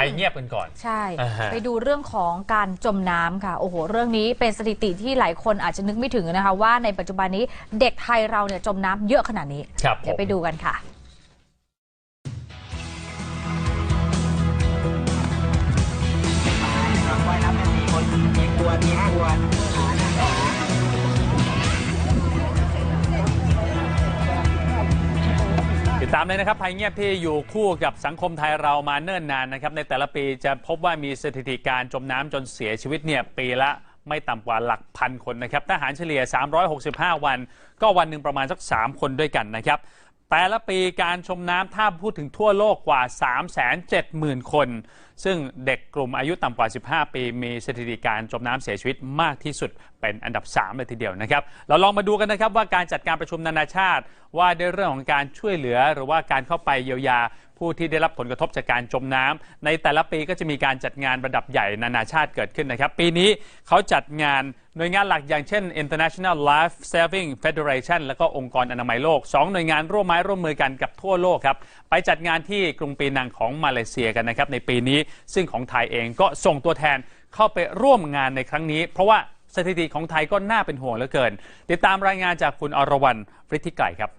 ไปเงียบกันก่อน ใช่อ่าฮะไปดูเรื่องของการจมน้ำค่ะ โอ้โห เรื่องนี้เป็นสถิติที่หลายคนอาจจะนึกไม่ถึงนะคะ ว่าในปัจจุบันนี้เด็กไทยเราเนี่ยจมน้ำเยอะขนาดนี้ครับเดี๋ยวผมไปดูกันค่ะว่ายน้ำเป็นมีคนมีกลัวมีกลัวติด ตามเลยนะครับภัยเงียบที่อยู่คู่กับสังคมไทยเรามาเนิ่นนานนะครับ ในแต่ละปีจะพบว่ามีสถิติการจมน้ำจนเสียชีวิตเนี่ยปีละไม่ต่ำกว่าหลักพันคนนะครับทหารเฉลี่ย 365 วัน ก็วันหนึ่งประมาณสัก 3 คนด้วยกันนะครับ แต่ละปีการชมน้ำถ้าพูดถึงทั่วโลกกว่า 370,000 คน ซึ่งเด็กกลุ่มอายุต่ำกว่า 15 ปี มีสถิติการจมน้ำเสียชีวิตมากที่สุดเป็นอันดับ 3 เลยทีเดียวนะครับ เราลองมาดูกันนะครับว่าการจัดการประชุมนานาชาติ ว่าด้วยเรื่องของการช่วยเหลือหรือว่าการเข้าไปเยียวยา ผู้ที่ได้รับผลกระทบจากการจมน้ำในแต่ละปีก็จะมีการจัดงานระดับใหญ่นานาชาติเกิดขึ้นนะครับ ปีนี้เขาจัดงานหน่วยงานหลักอย่างเช่น International Life Saving Federation แล้วก็องค์กรอนามัยโลกสองหน่วยงานร่วมไม้ร่วมมือกันกับทั่วโลกครับ ไปจัดงานที่กรุงปีนังของมาเลเซียกันนะครับในปีนี้ ซึ่งของไทยเองก็ส่งตัวแทนเข้าไปร่วมงานในครั้งนี้ เพราะว่าสถิติของไทยก็น่าเป็นห่วงเหลือเกิน ติดตามรายงานจากคุณอรวรรณฤทธิไก่ครับ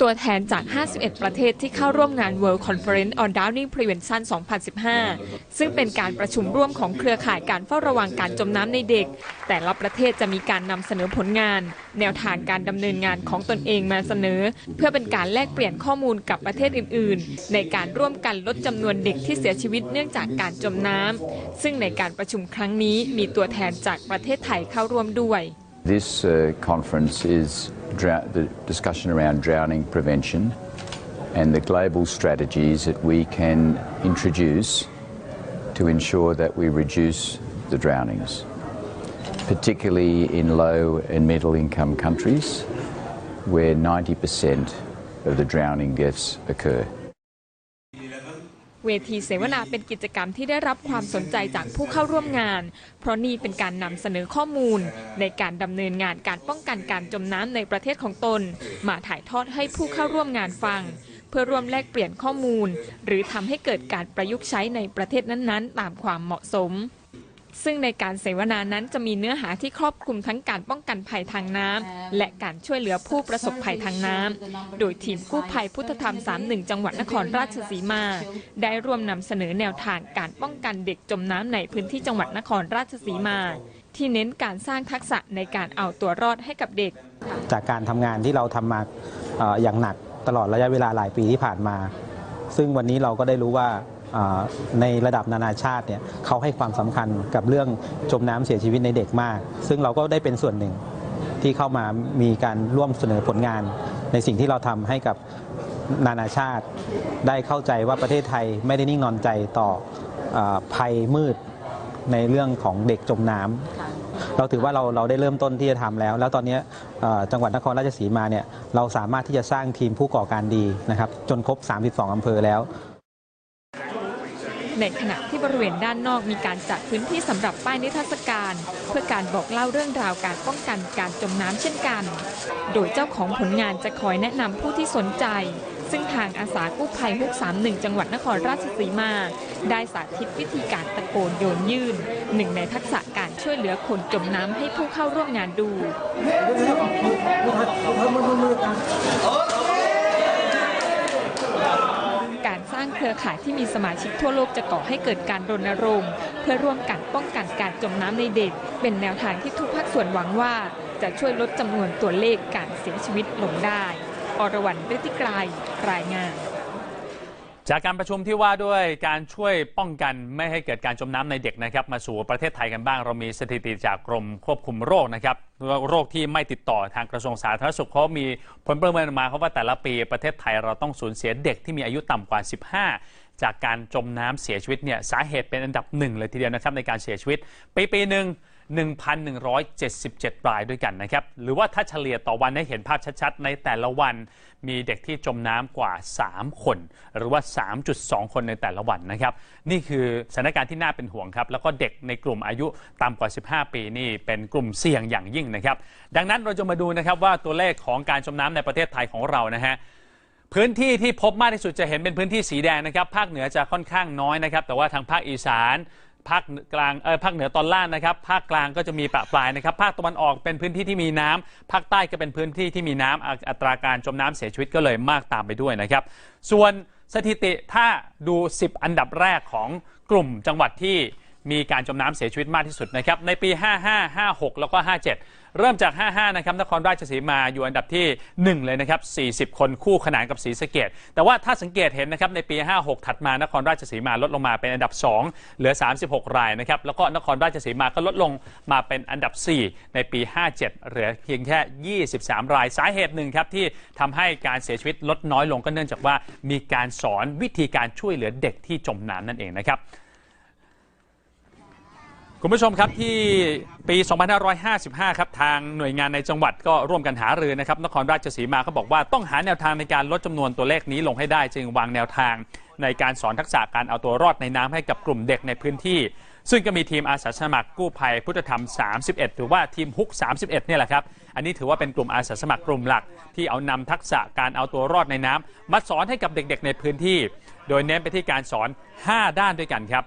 ตัวแทนจาก 51 ประเทศที่เข้าร่วมงาน World Conference on Drowning Prevention 2015 ซึ่งเป็นการประชุมร่วมของเครือข่ายการเฝ้าระวังการจมน้ำในเด็ก แต่ละประเทศจะมีการนำเสนอผลงาน แนวทางการดำเนินงานของตนเองมาเสนอ เพื่อเป็นการแลกเปลี่ยนข้อมูลกับประเทศอื่น ๆ ในการร่วมกันลดจำนวนเด็กที่เสียชีวิตเนื่องจากการจมน้ำซึ่งในการประชุมครั้งนี้มีตัวแทนจากประเทศไทยเข้าร่วมด้วย This uh, conference is the discussion around drowning prevention and the global strategies that we can introduce to ensure that we reduce the drownings, particularly in low and middle income countries where 90% of the drowning deaths occur. เวทีเสวนาเป็นกิจกรรมที่ได้รับความสนใจจากผู้เข้าร่วมงาน เพราะนี่เป็นการนำเสนอข้อมูล ในการดำเนินงานการป้องกันการจมน้ำในประเทศของตน มาถ่ายทอดให้ผู้เข้าร่วมงานฟัง เพื่อร่วมแลกเปลี่ยนข้อมูล หรือทำให้เกิดการประยุกต์ใช้ในประเทศนั้นๆ ตามความเหมาะสม ซึ่งในการเสวนานั้นจะมีเนื้อหาที่ครอบคลุมทั้งการป้องกันภัยทางน้ำและการช่วยเหลือผู้ประสบภัยทางน้ำโดยทีมกู้ภัยพุทธธรรม 31 จังหวัดนครราชสีมา ได้ร่วมนำเสนอแนวทางการป้องกันเด็กจมน้ำในพื้นที่จังหวัดนครราชสีมา ที่เน้นการสร้างทักษะในการเอาตัวรอดให้กับเด็ก จากการทำงานที่เราทำมาเอ่ออย่างหนักตลอดระยะเวลาหลายปีที่ผ่านมา ซึ่งวันนี้เราก็ได้รู้ว่าเอ่อ ในระดับนานาชาติเนี่ยเขาให้ความสำคัญกับเรื่องจมน้ำเสียชีวิตในเด็กมาก ซึ่งเราก็ได้เป็นส่วนหนึ่งที่เข้ามามีการร่วมเสนอผลงาน ในสิ่งที่เราทำให้กับนานาชาติ ได้เข้าใจว่าประเทศไทยไม่ได้นิ่งนอนใจต่ออภัยมืดในเรื่องของเด็กจมน้ำเราถือว่าเราเราได้เริ่มต้นที่จะทำแล้ว แล้วตอนนี้จังหวัดนครราชสีมาเนี่ยเราสามารถที่จะสร้างทีมผู้ก่อการดีนะครับจนครบ 32 อำเภอแล้ว ในขณะที่บริเวณด้านนอกมีการจัดพื้นที่สำหรับป้ายนิทรรศการ เพื่อการบอกเล่าเรื่องราวการป้องกันการจมน้ำเช่นกัน โดยเจ้าของผลงานจะคอยแนะนำผู้ที่สนใจ ซึ่งทางอาสากู้ภัยฮุก31 จังหวัดนครราชสีมา ได้สาธิตวิธีการตะโกนโยนยื่น หนึ่งในทักษะการช่วยเหลือคนจมน้ำให้ผู้เข้าร่วมงานดู การสร้าง เครือข่ายที่มีสมาชิกทั่วโลกจะก่อให้เกิดการรณรงค์ เพื่อร่วมกันป้องกันการจมน้ำในเด็ก เป็นแนวทางที่ทุกภาคส่วนหวังว่า จะช่วยลดจำนวนตัวเลขการเสียชีวิตลงได้ อรวรรณฤทธิไกรรายงาน จากการประชุมที่ว่าด้วยการช่วยป้องกันไม่ให้เกิดการจมน้ำในเด็กนะครับ มาสู่ประเทศไทยกันบ้าง เรามีสถิติจากกรมควบคุมโรคนะครับโรคที่ไม่ติดต่อทางกระทรวงสาธารณสุขเขามีผลประเมินมาเขาว่าแต่ละปีประเทศไทยเราต้องสูญเสียเด็กที่มีอายุต่ำกว่า 15 จากการจมน้ำเสียชีวิตเนี่ยสาเหตุเป็นอันดับหนึ่งเลยทีเดียวนะครับในการเสียชีวิตปีปีหนึ่ง 1,177 รายด้วยกันนะครับ หรือว่าถ้าเฉลี่ยต่อวันให้เห็นภาพชัดๆ ในแต่ละวันมีเด็กที่จมน้ำกว่า 3 คน หรือว่า 3.2 คนในแต่ละวันนะครับ นี่คือสถานการณ์ที่น่าเป็นห่วงครับ แล้วก็เด็กในกลุ่มอายุต่ำกว่า 15 ปีนี่เป็นกลุ่มเสี่ยงอย่างยิ่งนะครับ ดังนั้นเราจะมาดูนะครับว่าตัวเลขของการจมน้ำในประเทศไทยของเรานะฮะพื้นที่ที่พบมากที่สุดจะเห็นเป็นพื้นที่สีแดงนะครับ ภาคเหนือจะค่อนข้างน้อยนะครับ แต่ว่าทางภาคอีสาน ภาคกลางเออภาคเหนือตอนล่างนะครับ ภาคกลางก็จะมีประปรายนะครับ ภาคตะวันออกเป็นพื้นที่ที่มีน้ำภาคใต้ก็เป็นพื้นที่ที่มีน้ำอัอัตราการจมน้ำเสียชีวิตก็เลยมากตามไปด้วยนะครับ ส่วนสถิติถ้าดู 10 อันดับแรกของกลุ่มจังหวัดที่ มีการจมน้ำเสียชีวิตมากที่สุดนะครับในปี 55 56 แล้วก็ 57 เริ่มจาก 55 นะครับนครราชสีมาอยู่อันดับที่ 1 เลยนะครับ 40 คนคู่ขนานกับศรีสะเกดแต่ว่าถ้าสังเกตเห็นนะครับในปี 56 ถัดมานครราชสีมาลดลงมาเป็นอันดับ 2 เหลือ 36 รายนะครับแล้วก็นครราชสีมาก็ลดลงมาเป็นอันดับ 4 ในปี 57 เหลือเพียงแค่ 23 รายสาเหตุหนึ่งครับที่ทำให้การเสียชีวิตลดน้อยลงก็เนื่องจากว่ามีการสอนวิธีการช่วยเหลือเด็กที่จมน้ำนั่นเองนะครับ คุณผู้ชมครับที่ปี 2555 ครับทางหน่วยงานในจังหวัดก็ร่วมกันหารือนะครับนครราชสีมาเขาบอกว่าต้องหาแนวทางในการลดจำนวนตัวเลขนี้ลงให้ได้จึงวางแนวทางในการสอนทักษะการเอาตัวรอดในน้ำให้กับกลุ่มเด็กในพื้นที่ ซึ่งก็มีทีมอาสาสมัครกู้ภัยพุทธธรรม 31 หรือว่าทีมฮุก 31 เนี่ยแหละครับ อันนี้ถือว่าเป็นกลุ่มอาสาสมัครกลุ่มหลัก ที่เอานำทักษะการเอาตัวรอดในน้ำมาสอนให้กับเด็กๆ ในพื้นที่ โดยเน้นไปที่การสอน 5 ด้านด้วยกันครับ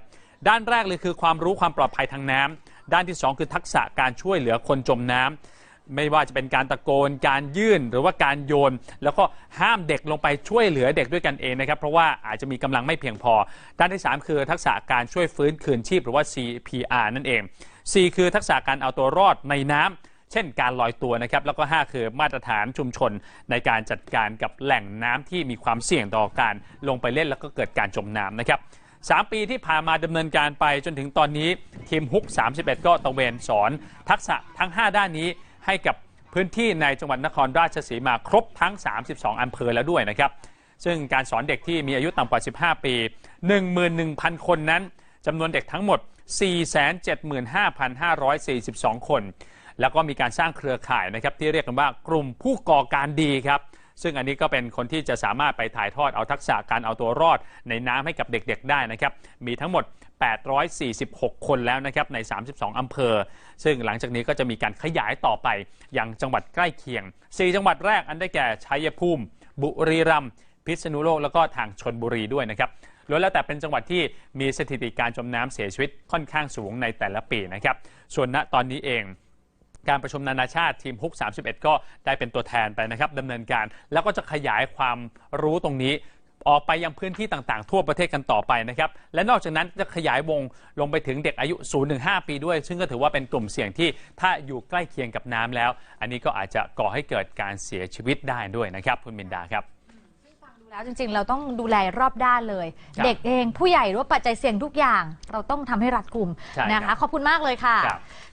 ด้านแรกเลยคือความรู้ความปลอดภัยทางน้ำด้านที่ 2 คือทักษะการช่วยเหลือคนจมน้ำไม่ว่าจะเป็นการตะโกน การยื่นหรือว่าการโยน แล้วก็ห้ามเด็กลงไปช่วยเหลือเด็กด้วยกันเองนะครับ เพราะว่าอาจจะมีกำลังไม่เพียงพอ ด้านที่ 3 คือทักษะการช่วยฟื้นคืนชีพหรือว่า CPR นั่นเอง 4 คือทักษะการเอาตัวรอดในน้ำเช่นการลอยตัวนะครับ แล้วก็ 5 คือมาตรฐานชุมชนในการจัดการกับแหล่งน้ำที่มีความเสี่ยงต่อการลงไปเล่นแล้วก็เกิดการจมน้ำนะครับ 3 ปีที่ผ่านมาดำเนินการไปจนถึงตอนนี้ทีมฮุก 31 ก็ตระเวนสอน ทักษะทั้ง 5 ด้านนี้ให้กับพื้นที่ในจังหวัดนครราชสีมาครบทั้ง 32 อำเภอแล้วด้วยนะครับ ซึ่งการสอนเด็กที่มีอายุต่ำกว่า 15 ปี 11,000 คนนั้นจำนวนเด็กทั้งหมด 475,542 คน แล้วก็มีการสร้างเครือข่ายนะครับที่เรียกกันว่ากลุ่มผู้ก่อการดีครับ ซึ่งอันนี้ก็เป็นคนที่จะสามารถไปถ่ายทอดเอาทักษะการเอาตัวรอดในน้ำให้กับเด็กๆได้นะครับ มีทั้งหมด 846 คนแล้วนะครับใน 32 อำเภอ ซึ่งหลังจากนี้ก็จะมีการขยายต่อไปยังจังหวัดใกล้เคียง 4 จังหวัดแรกอันได้แก่ชัยภูมิ บุรีรัมย์พิษณุโลกแล้วก็ทางชนบุรีด้วยนะครับล้วนแล้วแต่เป็นจังหวัดที่มีสถิติการจมน้ำเสียชีวิตค่อนข้างสูงในแต่ละปีนะครับ ส่วนณตอนนี้เอง การประชุมนานาชาติทีมฮุก 31 ก็ได้เป็นตัวแทนไปนะครับดำเนินการ แล้วก็จะขยายความรู้ตรงนี้ออกไปยังพื้นที่ต่างๆ ทั่วประเทศกันต่อไปนะครับ และนอกจากนั้นจะขยายวงลงไปถึงเด็กอายุ 0-5 ปีด้วย ซึ่งก็ถือว่าเป็นกลุ่มเสี่ยงที่ถ้าอยู่ใกล้เคียงกับน้ำแล้ว อันนี้ก็อาจจะก่อให้เกิดการเสียชีวิตได้ด้วยนะครับ คุณมินดาครับดูแล้วจริงๆ เราต้องดูแลรอบด้านเลยครับเด็กเองผู้ใหญ่หรือว่าปัจจัยเสี่ยงทุกอย่าง เราต้องทำให้รัดกุมใช่ครับนะคะ ขอบคุณมากเลยค่ะครับ